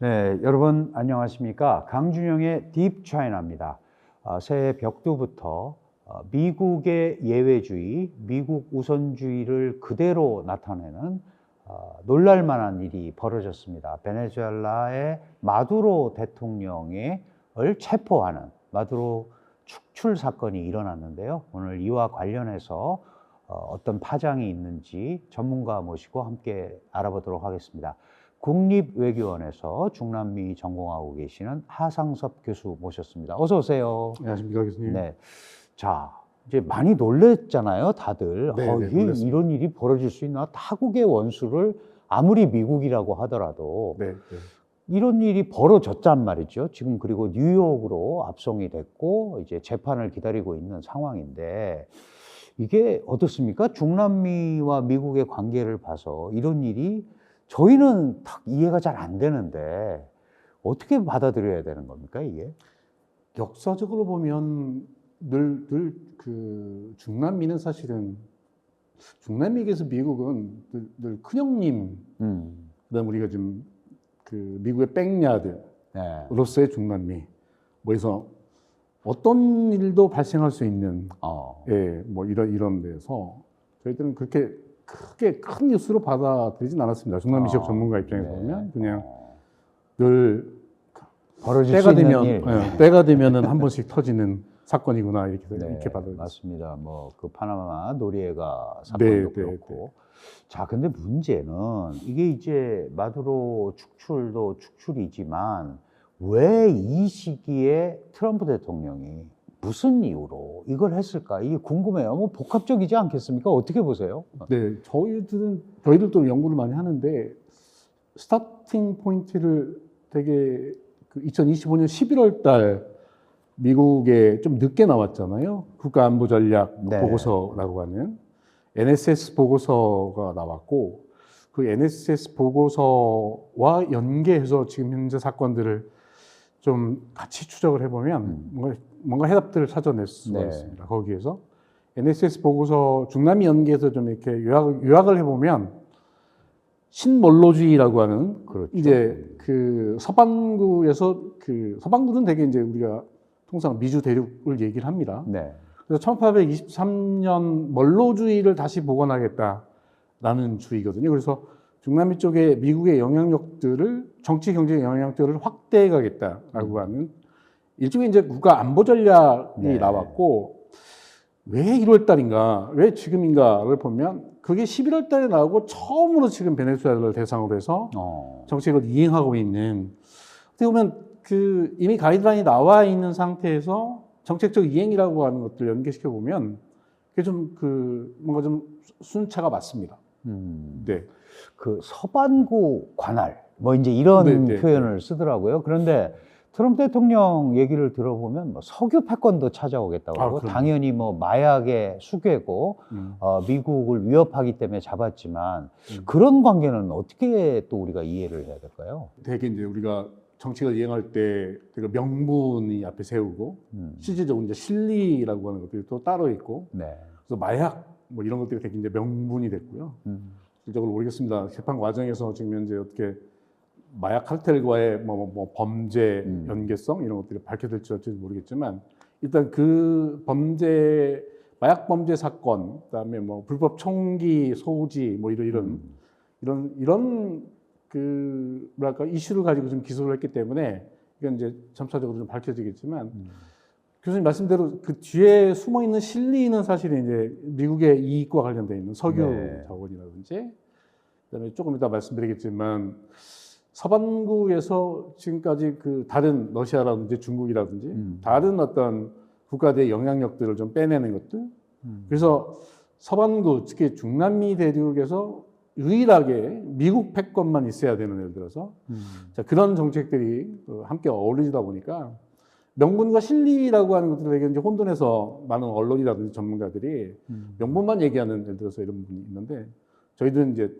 네, 여러분 안녕하십니까? 강준영의 딥 차이나입니다. 아, 새해 벽두부터 어, 미국의 예외주의, 미국 우선주의를 그대로 나타내는 어, 놀랄만한 일이 벌어졌습니다. 베네수엘라의 마두로 대통령을 체포하는 마두로 축출 사건이 일어났는데요. 오늘 이와 관련해서 어, 어떤 파장이 있는지 전문가 모시고 함께 알아보도록 하겠습니다. 국립외교원에서 중남미 전공하고 계시는 하상섭 교수 모셨습니다. 어서 오세요. 안녕하십니까 교수님. 네. 자, 이제 많이 놀랬잖아요, 다들. 네, 어, 네. 이런 일이 벌어질 수 있나? 타국의 원수를 아무리 미국이라고 하더라도 네, 네. 이런 일이 벌어졌단 말이죠. 지금 그리고 뉴욕으로 압송이 됐고 이제 재판을 기다리고 있는 상황인데 이게 어떻습니까? 중남미와 미국의 관계를 봐서 이런 일이 저희는 딱 이해가 잘 안 되는데 어떻게 받아들여야 되는 겁니까, 이게? 역사적으로 보면 늘 늘 그 중남미는 사실은 중남미에서 미국은 늘, 늘 큰형님 음. 그다음 우리가 좀그 미국의 백야드로서의 네. 중남미 뭐해서 어떤 일도 발생할 수 있는 어. 예, 뭐 이런 이런 데서 저희들은 그렇게 크게 큰 뉴스로 받아들이진 않았습니다. 중남미 지역 어, 전문가 입장에서 네. 보면 그냥 어. 늘 벌어질 때가 되면 일. 예, 때가 되면은 한 번씩 터지는 사건이구나 이렇게 네, 이렇게 받아들였습니다. 맞습니다. 뭐 그 파나마 노리에가 네, 사건도 네, 그렇고. 자, 근데 문제는 이게 이제 마두로 축출도 축출이지만 왜 이 시기에 트럼프 대통령이 무슨 이유로 이걸 했을까? 이게 궁금해요. 뭐 복합적이지 않겠습니까? 어떻게 보세요? 네, 저희들은 저희들도 연구를 많이 하는데 스타팅 포인트를 되게 그 2025년 11월 달 미국에 좀 늦게 나왔잖아요. 국가안보 전략 네. 보고서라고 하는 NSS 보고서가 나왔고 그 NSS 보고서와 연계해서 지금 현재 사건들을 좀 같이 추적을 해보면 음. 뭔가, 뭔가 해답들을 찾아낼 수가 네. 있습니다. 거기에서 NSS 보고서 중남미 연계에서 좀 이렇게 요약, 요약을 해보면 신몰로주의라고 하는 그렇죠. 이제 그 서반구에서 그 서반구는 되게 이제 우리가 통상 미주 대륙을 얘기를 합니다. 네. 그래서 1823년 멀로주의를 다시 복원하겠다라는 주의거든요. 그래서 중남미 쪽에 미국의 영향력들을 정치 경제 영향력들을 확대해 가겠다라고 하는 일종의 이제 국가 안보 전략이 네. 나왔고 왜 1월 달인가, 왜 지금인가를 보면 그게 11월 달에 나오고 처음으로 지금 베네수엘라를 대상으로 해서 어. 정책을 이행하고 있는 어떻게 보면 그 이미 가이드라인이 나와 있는 상태에서 정책적 이행이라고 하는 것들 연계시켜 보면 그게 좀 그 뭔가 좀 순차가 맞습니다. 음. 네. 그 서반구 관할 뭐 이제 이런 네, 네, 표현을 쓰더라고요. 그런데 트럼프 대통령 얘기를 들어보면 뭐 석유 패권도 찾아오겠다고 아, 하고 그럼요. 당연히 뭐 마약의 수괴고 음. 어, 미국을 위협하기 때문에 잡았지만 음. 그런 관계는 어떻게 또 우리가 이해를 해야 될까요? 되게 이제 우리가 정책을 이행할 때 되게 명분이 앞에 세우고 음. 실질적으로 이제 실리라고 하는 것들이 또 따로 있고 네. 그래서 마약 뭐 이런 것들이 되게 이제 명분이 됐고요. 음. 실질적으로 모르겠습니다. 재판 과정에서 지금 현재 어떻게 마약 칼텔과의 뭐, 뭐, 뭐 범죄 음. 연계성 이런 것들이 밝혀질지 어쩔지 모르겠지만 일단 그 범죄 마약 범죄 사건 그다음에 뭐 불법 총기 소지 뭐 이런 이런 음. 이런 이런 그 뭐랄까 이슈를 가지고 좀 기소를 했기 때문에 이건 이제 점차적으로 좀 밝혀지겠지만 음. 교수님 말씀대로 그 뒤에 숨어 있는 실리는 사실은 이제 미국의 이익과 관련돼 있는 석유 네. 자원이라든지 그다음에 조금 이따 말씀드리겠지만 서반구에서 지금까지 그 다른 러시아라든지 중국이라든지 음. 다른 어떤 국가대의 영향력들을 좀 빼내는 것들 음. 그래서 서반구 특히 중남미 대륙에서 유일하게 미국 패권만 있어야 되는 예를 들어서 음. 자, 그런 정책들이 어, 함께 어우러지다 보니까 명분과 실리라고 하는 것들을 되게 이제 혼돈해서 많은 언론이라든지 전문가들이 음. 명분만 얘기하는 예를 들어서 이런 부분이 있는데 저희들은 이제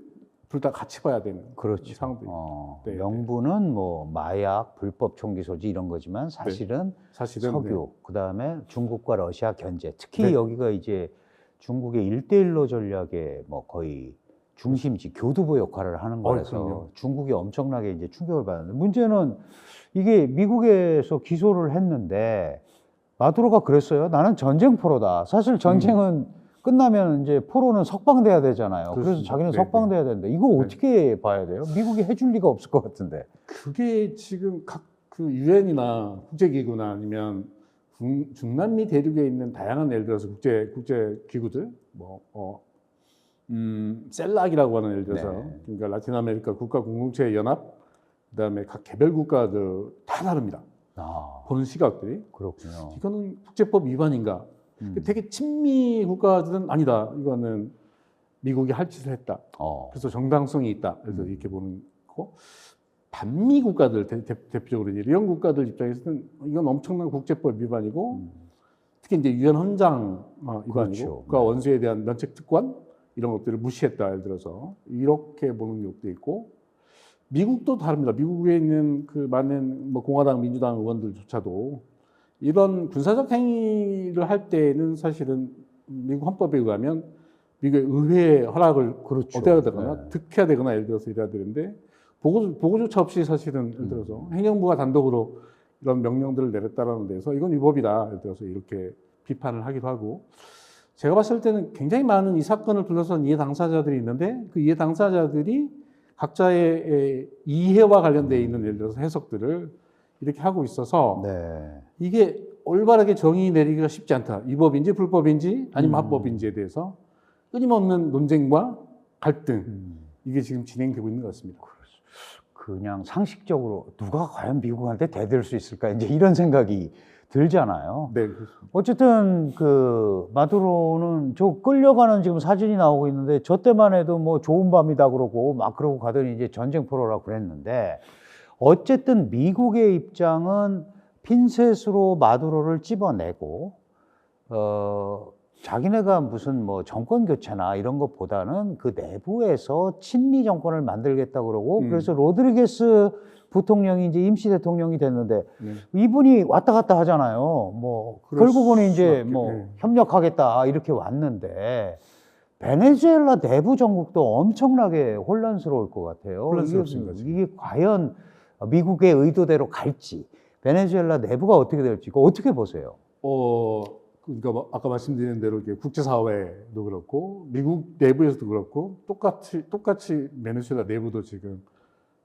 둘 다 같이 봐야 되는 그렇죠. 있고 어, 네, 네. 명분은 뭐 마약, 불법 총기 소지 이런 거지만 사실은 사실은 석유, 그 다음에 중국과 러시아 견제, 특히 네. 여기가 이제 중국의 일대일로 전략에 뭐 거의 중심지 교두보 역할을 하는 어, 거라서 그럼요. 중국이 엄청나게 이제 충격을 받았는데 문제는 이게 미국에서 기소를 했는데 마두로가 그랬어요. 나는 전쟁 포로다. 사실 전쟁은 끝나면 이제 포로는 석방돼야 되잖아요. 그래서 음. 그렇습니다. 자기는 네, 석방돼야 되는데 이거 네. 어떻게 봐야 돼요? 미국이 해줄 리가 없을 것 같은데. 그게 지금 각 그 유엔이나 국제기구나 아니면 중- 중남미 대륙에 있는 다양한 예를 들어서 국제 국제 기구들 뭐 어, 음, 셀락이라고 하는 예를 들어서 네. 그러니까 라틴 아메리카 국가 공동체 연합 그다음에 각 개별 국가들 다 다릅니다. 아, 보는 시각들이 그렇군요. 이거는 국제법 위반인가? 음. 되게 친미 국가들은 아니다. 이거는 미국이 할 짓을 했다. 어. 그래서 정당성이 있다. 그래서 음. 이렇게 보는 거고 반미 국가들 대, 표적으로 이제 이런 국가들 입장에서는 이건 엄청난 국제법 위반이고 음. 특히 이제 유엔 헌장 어, 위반이고 그렇죠. 국가 네. 원수에 대한 면책 특권 이런 것들을 무시했다. 예를 들어서 이렇게 보는 것도 있고 미국도 다릅니다. 미국에 있는 그 많은 뭐 공화당, 민주당 의원들조차도 이런 군사적 행위를 할 때는 사실은 미국 헌법에 의하면 미국의 의회 허락을 그렇죠. 얻어야 되거나 네. 득해야 되거나 예를 들어서 이래야 되는데 보고 보고조차 없이 사실은 예를 들어서 행정부가 단독으로 이런 명령들을 내렸다라는 데서 이건 위법이다 예를 들어서 이렇게 비판을 하기도 하고 제가 봤을 때는 굉장히 많은 이 사건을 둘러싼 이해 당사자들이 있는데 그 이해 당사자들이 각자의 에, 이해와 관련돼 있는 예를 들어서 해석들을 이렇게 하고 있어서 네. 이게 올바르게 정의 내리기가 쉽지 않다. 위법인지 불법인지 아니면 음. 합법인지에 대해서 끊임없는 논쟁과 갈등 음. 이게 지금 진행되고 있는 것 같습니다. 그냥 상식적으로 누가 과연 미국한테 대들 수 있을까 이제 이런 생각이 들잖아요. 네, 그렇습니다. 어쨌든 그 마두로는 저 끌려가는 지금 사진이 나오고 있는데 저 때만 해도 뭐 좋은 밤이다 그러고 막 그러고 가더니 이제 전쟁 포로라고 그랬는데 어쨌든 미국의 입장은 핀셋으로 마두로를 찝어내고 어 자기네가 무슨 뭐 정권 교체나 이런 것보다는 그 내부에서 친미 정권을 만들겠다 그러고 음. 그래서 로드리게스 부통령이 이제 임시 대통령이 됐는데 네. 이분이 왔다 갔다 하잖아요. 뭐 결국은 이제 뭐 네. 협력하겠다 이렇게 왔는데 베네수엘라 내부 정국도 엄청나게 혼란스러울 것 같아요. 혼란스럽습니다, 이게. 이게 과연 미국의 의도대로 갈지 베네수엘라 내부가 어떻게 될지 이거 어떻게 보세요? 어, 그러니까 뭐 아까 말씀드린 대로 국제사회도 그렇고 미국 내부에서도 그렇고 똑같이 똑같이 베네수엘라 내부도 지금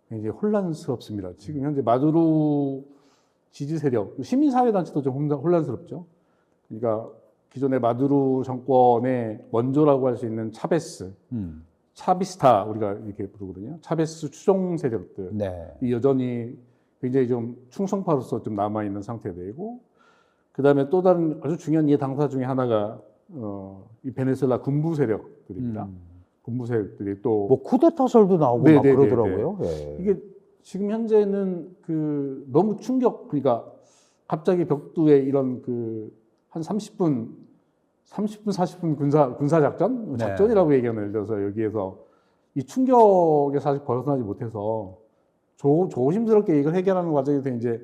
굉장히 혼란스럽습니다. 지금 현재 마두로 지지 세력, 시민사회단체도 좀 혼란- 혼란스럽죠. 그러니까 기존의 마두로 정권의 원조라고 할 수 있는 차베스, 음. 차비스타 우리가 이렇게 부르거든요. 차베스 추종 세력들 네. 이 여전히 굉장히 좀 충성파로서 좀 남아 있는 상태되고 그다음에 또 다른 아주 중요한 이해 당사 중에 하나가 어, 이 베네수엘라 군부 세력들입니다. 음. 군부 세력들이 또 뭐 쿠데타설도 나오고 네, 막 네, 네, 그러더라고요. 예. 이게 지금 현재는 그 너무 충격 그러니까 갑자기 벽두에 이런 그 한 30분 30분 40분 군사 군사 작전 네. 작전이라고 얘기하는 예를 들어서 여기에서 이 충격에 사실 벗어나지 못해서 조, 조심스럽게 이걸 해결하는 과정에서 이제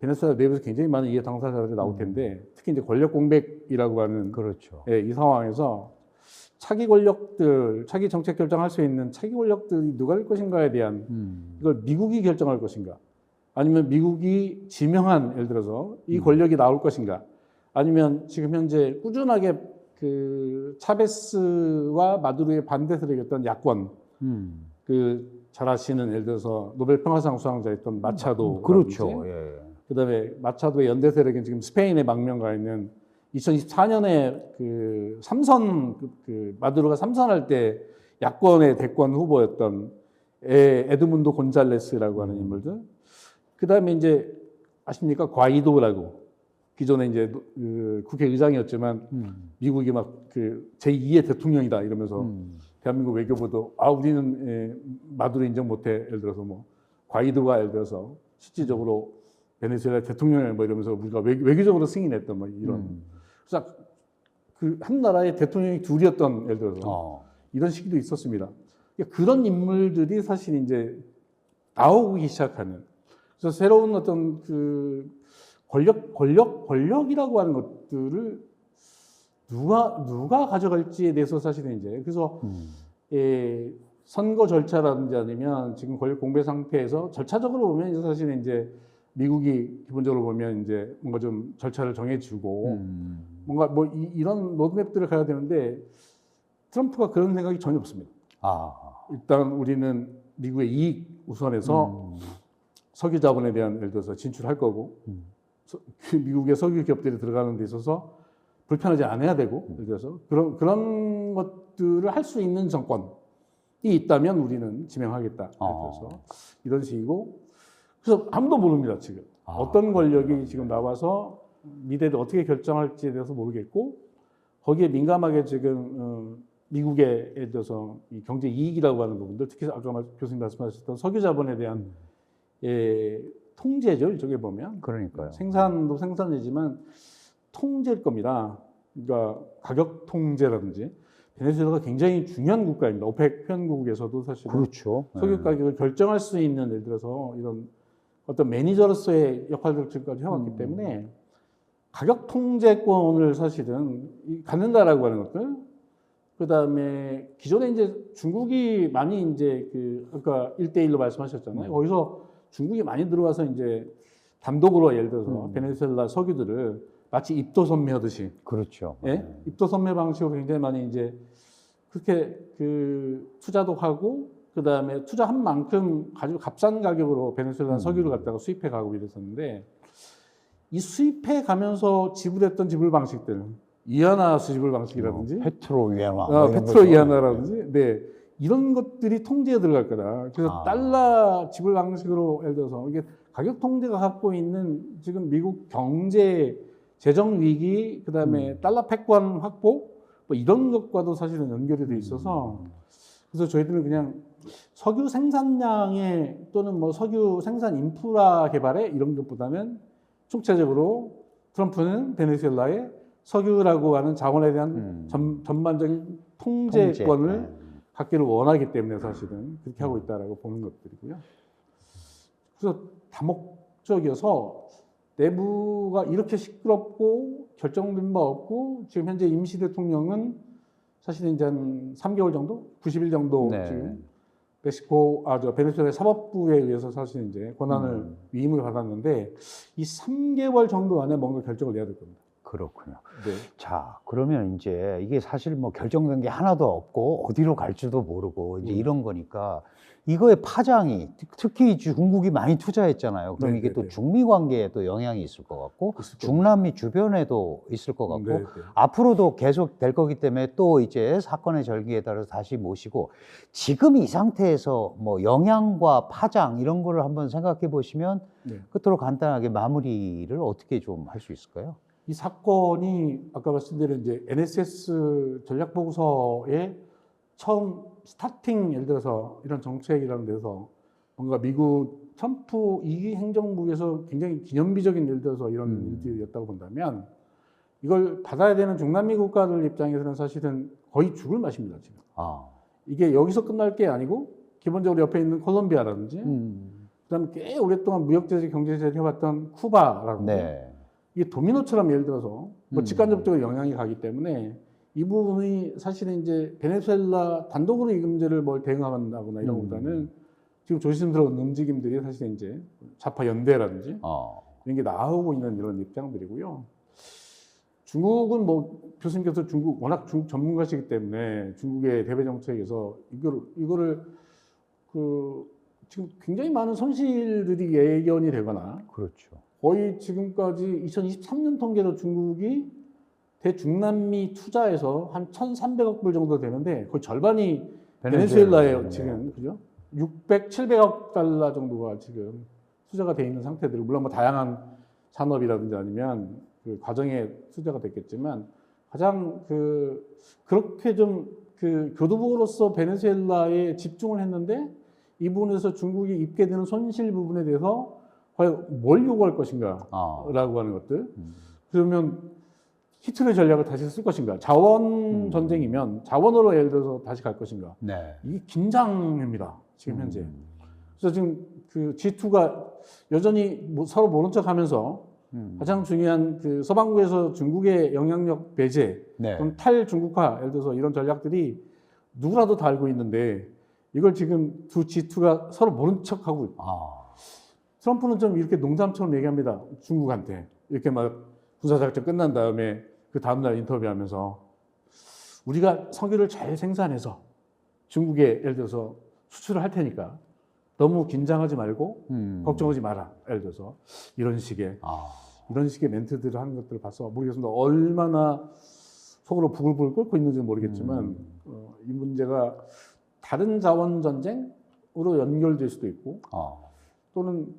베네수엘라 내부에서 굉장히 많은 이해 당사자들이 나올 텐데 특히 이제 권력 공백이라고 하는 그렇죠. 예, 이 상황에서 차기 권력들, 차기 정책 결정할 수 있는 차기 권력들이 누가 될 것인가에 대한 음. 이걸 미국이 결정할 것인가? 아니면 미국이 지명한 예를 들어서 이 음. 권력이 나올 것인가? 아니면 지금 현재 꾸준하게 그 차베스와 마두로의 반대 세력이었던 야권 음. 그잘 아시는 예를 들어서 노벨 평화상 수상자였던 마차도 그렇죠. 예. 그다음에 마차도의 연대 세력은 지금 스페인의 망명가 있는 2024년에 그 삼선 그, 그 마두로가 삼선할 때 야권의 대권 후보였던 에, 에드문도 곤잘레스라고 하는 인물들. 그다음에 이제 아십니까 과이도라고 기존에 이제 노- 그 국회의장이었지만 음. 미국이 막 그 제2의 대통령이다 이러면서 음. 대한민국 외교부도 아 우리는 에, 마두로 인정 못해 예를 들어서 뭐 과이도가 예를 들어서 실질적으로 베네수엘라 대통령을 뭐 이러면서 우리가 외, 외교적으로 승인했던 뭐 이런 음. 그래서 그한 나라의 대통령이 둘이었던 예를 들어서 어. 이런 시기도 있었습니다. 그러니까 그런 인물들이 사실 이제 나오기 시작하는 그래서 새로운 어떤 그 권력 권력 권력이라고 하는 것들을 누가 누가 가져갈지에 대해서 사실은 이제 그래서 음. 예, 선거 절차라든지 아니면 지금 권력 공배 상태에서 절차적으로 보면 이제 사실은 이제 미국이 기본적으로 보면 이제 뭔가 좀 절차를 정해주고 음. 뭔가 뭐 이, 런 로드맵들을 가야 되는데 트럼프가 그런 생각이 전혀 없습니다. 아. 일단 우리는 미국의 이익 우선해서 음. 석유 자본에 대한 예를 들어서 진출할 거고 음. 서- 그 미국의 석유 기업들이 들어가는 데 있어서 불편하지 않아야 되고 음. 예를 들어서 그런 그런 것들을 할 수 있는 정권이 있다면 우리는 지명하겠다. 예를 어. 들어서 이런 식이고 그래서 아무도 모릅니다 지금 아, 어떤 권력이 지금 나와서 미래를 어떻게 결정할지에 대해서 모르겠고 거기에 민감하게 지금 어, 미국의 예를 들어서 이 경제 이익이라고 하는 부분들 특히 아까 말- 교수님 말씀하셨던 석유 자본에 대한 음. 예, 통제죠 일종에 보면 그러니까요. 생산도 생산이지만 통제일 겁니다. 그러니까 가격 통제라든지 베네수엘라가 굉장히 중요한 국가입니다. 오펙 회원국에서도 사실은 그렇죠. 석유 네. 가격을 결정할 수 있는 예를 들어서 이런 어떤 매니저로서의 역할들을 지금까지 해왔기 음. 때문에 가격 통제권을 사실은 이- 갖는다라고 하는 것들 그 다음에 기존에 이제 중국이 많이 이제 그 아까 1대1로 말씀하셨잖아요. 음. 거기서 중국이 많이 들어와서 이제 단독으로 예를 들어서 음. 베네수엘라 석유들을 마치 입도 선매하듯이 그렇죠. 예? 네. 입도 선매 방식으로 굉장히 많이 이제 그렇게 그 투자도 하고 그 다음에 투자한 만큼 아주 값싼 가격으로 베네수엘라 음. 석유를 갖다가 수입해 가고 이랬었는데 이 수입해 가면서 지불했던 지불 방식들 이하나 지불 방식이라든지 페트로 위안화. 아, 페트로. 이하나라든지 네 이런 것들이 통제에 들어갈 거다. 그래서 아. 달러 지불 방식으로 예를 들어서 이게 가격 통제가 갖고 있는 지금 미국 경제 재정 위기 그다음에 음. 달러 패권 확보 뭐 이런 것과도 사실은 연결이 돼 있어서 음. 그래서 저희들은 그냥 석유 생산량에 또는 뭐 석유 생산 인프라 개발에 이런 것보다는 총체적으로 트럼프는 베네수엘라의 석유라고 하는 자원에 대한 음. 전, 전반적인 통제권을 통제. 네. 갖기를 원하기 때문에 사실은 그렇게 하고 있다라고 보는 것들이고요. 그래서 다목적이어서 내부가 이렇게 시끄럽고 결정된 바 없고 지금 현재 임시 대통령은 사실 이제 한 3개월 정도, 90일 정도 네. 지금 멕시코 아저 베네수엘라 사법부에 의해서 사실 이제 권한을 음. 위임을 받았는데 이 3개월 정도 안에 뭔가 결정을 내야 될 겁니다. 그렇군요. 네. 자, 그러면 이제 이게 사실 뭐 결정된 게 하나도 없고 어디로 갈지도 모르고 이제 음. 이런 거니까 이거의 파장이 특- 특히 중국이 많이 투자했잖아요. 그럼 네, 이게 네, 또 네. 중미 관계에 또 영향이 있을 것 같고 겁니다. 중남미 주변에도 있을 것 같고 네, 네. 앞으로도 계속 될 거기 때문에 또 이제 사건의 절기에 따라서 다시 모시고 지금 이 상태에서 뭐 영향과 파장 이런 거를 한번 생각해 보시면 네. 끝으로 간단하게 마무리를 어떻게 좀 할 수 있을까요? 이 사건이 아까 말씀드린 이제 NSS 전략보고서에 처음 스타팅 예를 들어서 이런 정책이라는 데서 뭔가 미국 트럼프 이기 행정부에서 굉장히 기념비적인 예를 들어서 이런 음. 일들이었다고 본다면 이걸 받아야 되는 중남미 국가들 입장에서는 사실은 거의 죽을 맛입니다 지금 아, 이게 여기서 끝날 게 아니고 기본적으로 옆에 있는 콜롬비아라든지 음, 그다음에 꽤 오랫동안 무역 제재 경제 제재 해왔던 쿠바라든지 네. 이게 도미노처럼 예를 들어서 뭐 음. 직간접적으로 영향이 가기 때문에 이 부분이 사실은 이제 베네수엘라 단독으로 이 문제를 뭘 대응한다거나 이런 음. 것보다는 지금 조심스러운 움직임들이 사실 이제 좌파 연대라든지 어, 이런 게 나오고 있는 이런 입장들이고요. 중국은 뭐 교수님께서 중국 워낙 중국 전문가시기 때문에 중국의 대외 정책에서 이거를 이거를 그 지금 굉장히 많은 손실들이 예견이 되거나 그렇죠. 거의 지금까지 2023년 통계로 중국이 대중남미 투자에서 한 1,300억 불 정도 되는데 거의 절반이 베네수엘라예요. 지금. 그죠? 600, 700억 달러 정도가 지금 투자가 돼 있는 상태들이 물론 뭐 다양한 산업이라든지 아니면 그 과정에 투자가 됐겠지만 가장 그 그렇게 좀 그 교두보로서 베네수엘라에 집중을 했는데 이 부분에서 중국이 입게 되는 손실 부분에 대해서 과연 뭘 요구할 것인가 아, 라고 하는 것들. 음, 그러면 히틀의 전략을 다시 쓸 것인가? 자원 음. 전쟁이면 자원으로 예를 들어서 다시 갈 것인가? 네. 이게 긴장입니다 지금 현재. 음, 그래서 지금 그 G2가 여전히 뭐 서로 모른 척 하면서 음, 가장 중요한 그 서방구에서 중국의 영향력 배제 네. 또는 탈중국화 예를 들어서 이런 전략들이 누구라도 다 알고 있는데 이걸 지금 두 G2가 서로 모른 척 하고 있고 아, 트럼프는 좀 이렇게 농담처럼 얘기합니다. 중국한테 이렇게 막 군사작전 끝난 다음에 그 다음날 인터뷰하면서 우리가 석유를 잘 생산해서 중국에 예를 들어서 수출을 할 테니까 너무 긴장하지 말고 음. 걱정하지 마라. 예를 들어서 이런 식의 아, 이런 식의 멘트들을 하는 것들을 봐서 모르겠습니다. 얼마나 속으로 부글부글 끓고 있는지는 모르겠지만 음. 어, 이 문제가 다른 자원 전쟁으로 연결될 수도 있고 아, 또는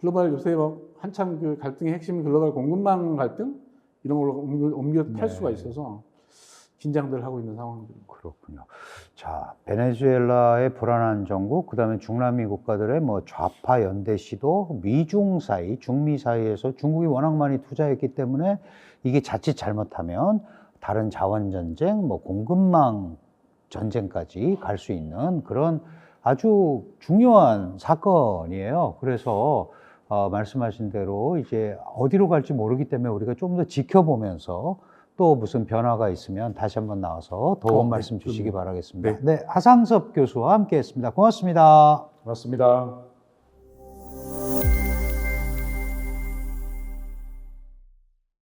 글로벌 요새 막 한참 그 갈등의 핵심 글로벌 공급망 갈등 이런 걸로 옮겨, 탈 네. 수가 있어서 긴장들 하고 있는 상황입니다. 그렇군요. 자, 베네수엘라의 불안한 정국, 그다음에 중남미 국가들의 뭐 좌파 연대 시도, 미중 사이, 중미 사이에서 중국이 워낙 많이 투자했기 때문에 이게 자칫 잘못하면 다른 자원 전쟁, 뭐 공급망 전쟁까지 갈 수 있는 그런 아주 중요한 사건이에요. 그래서 어, 말씀하신 대로 이제 어디로 갈지 모르기 때문에 우리가 좀 더 지켜보면서 또 무슨 변화가 있으면 다시 한번 나와서 더운 어, 네, 말씀 주시기. 바라겠습니다. 네, 하상섭 교수와 함께 했습니다. 고맙습니다. 맞습니다.